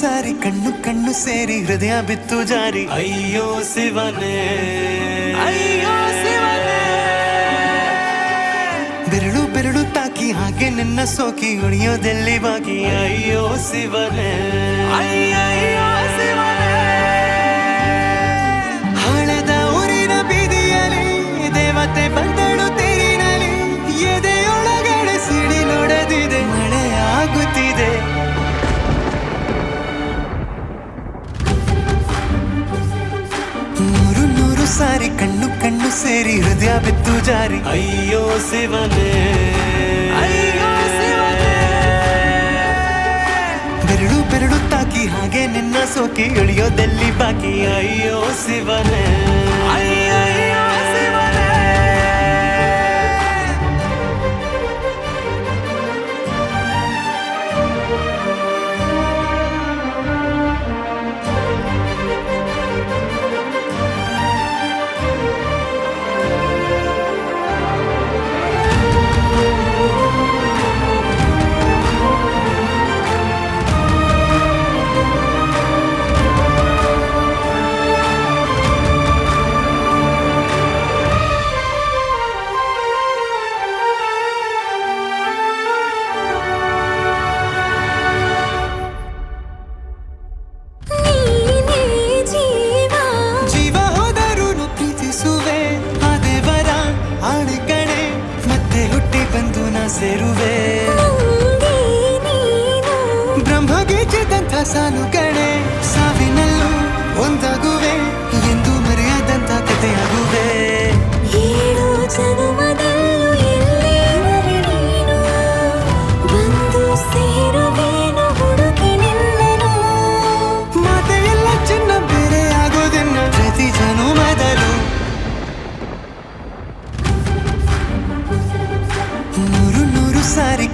ಸಾರಿ ಕಣ್ಣು ಕಣ್ಣು ಸೇರಿ ಹೃದಯ ಬಿತ್ತು ಜಾರಿ. ಅಯ್ಯೋ ಶಿವನೇ. ಅಯ್ಯೋ ಶಿವನೇ. ಬೆರಳು ಬೆರಳು ತಾಕಿ ಹಾಗೆ ನಿನ್ನ ಸೋಕಿ ಉಳಿಯೋದೆಲ್ಲಿ ಬಾಕಿ? ಅಯ್ಯೋ ಶಿವನೇ. ಅಯ್ಯಯ್ಯೋ. ಸೇರಿ ಹೃದಯ ಬಿತ್ತು ಜಾರಿ. ಅಯ್ಯೋ ಶಿವನೇ. ಅಯ್ಯೋ ಶಿವನೇ. ಬೆರಳು ಬೆರಳು ತಾಕಿ ಹಾಗೆ ನಿನ್ನ ಸೋಕಿ ಇಳಿಯೋದಲ್ಲಿ ಬಾಕಿ?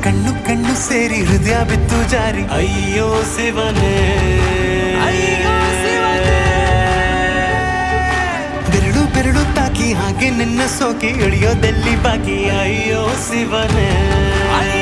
ಕಣ್ಣು ಕಣ್ಣು ಸೇರಿ ಹೃದಯ ಬಿತ್ತು ಜಾರಿ. ಅಯ್ಯೋ ಶಿವನೇ. ಅಯ್ಯೋ ಶಿವನೇ. ಬೆರಳು ಬೆರಳು ತಾಕಿ ಹಾಗೆ ನಿನ್ನ ಸೋಕಿ ಇಳಿಯೋದೆಲ್ಲಿ ಬಾಕಿ? ಅಯ್ಯೋ ಶಿವನೇ.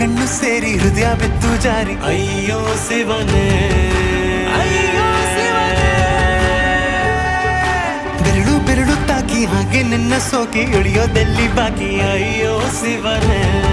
ಕಣ್ಣು ಸೇರಿ ಹೃದಯ ಬಿತ್ತು ಜಾರಿ. ಅಯ್ಯೋ ಶಿವನೇ. ಅಯ್ಯೋ ಶಿವನೇ. ಬೆರಳು ಬೆರಳು ತಾಕಿ ಹಾಗೆ ನಿನ್ನ ಸೋಕಿ ಇಳಿಯೋದೆಲ್ಲಿ ಬಾಕಿ? ಅಯ್ಯೋ ಶಿವನೇ.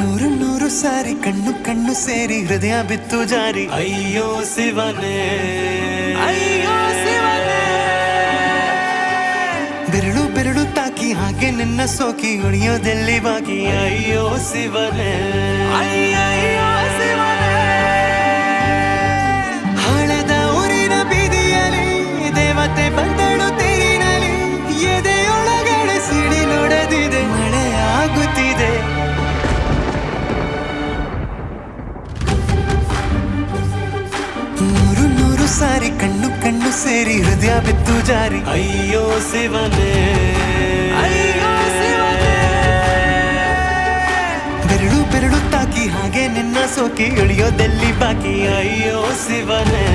ನೂರು ನೂರು ಸಾರಿ ಕಣ್ಣು ಕಣ್ಣು ಸೇರಿ ಹೃದಯ ಬಿತ್ತು ಜಾರಿ. ಅಯ್ಯೋ ಶಿವನೇ. ಅಯ್ಯೋ ಶಿವನೇ. ಬೆರಳು ಬೆರಳು ತಾಕಿ ಹಾಗೆ ನಿನ್ನ ಸೋಕಿ ಉಳಿಯೋದೆಲ್ಲಿ ಬಾಕಿ? ಅಯ್ಯೋ ಶಿವನೇ. ಹಳದ ಸೇರಿ ಹೃದಯ ಬಿತ್ತು ಜಾರಿ ಅಯ್ಯೋ ಶಿವನೇ ಅಯ್ಯೋ ಬೆರಳು ಬೆರಳು ತಾಕಿ ಹಾಗೆ ನಿನ್ನ ಸೋಕಿ ಇಳಿಯೋದಲ್ಲಿ ಬಾಕಿ ಅಯ್ಯೋ ಶಿವನೇ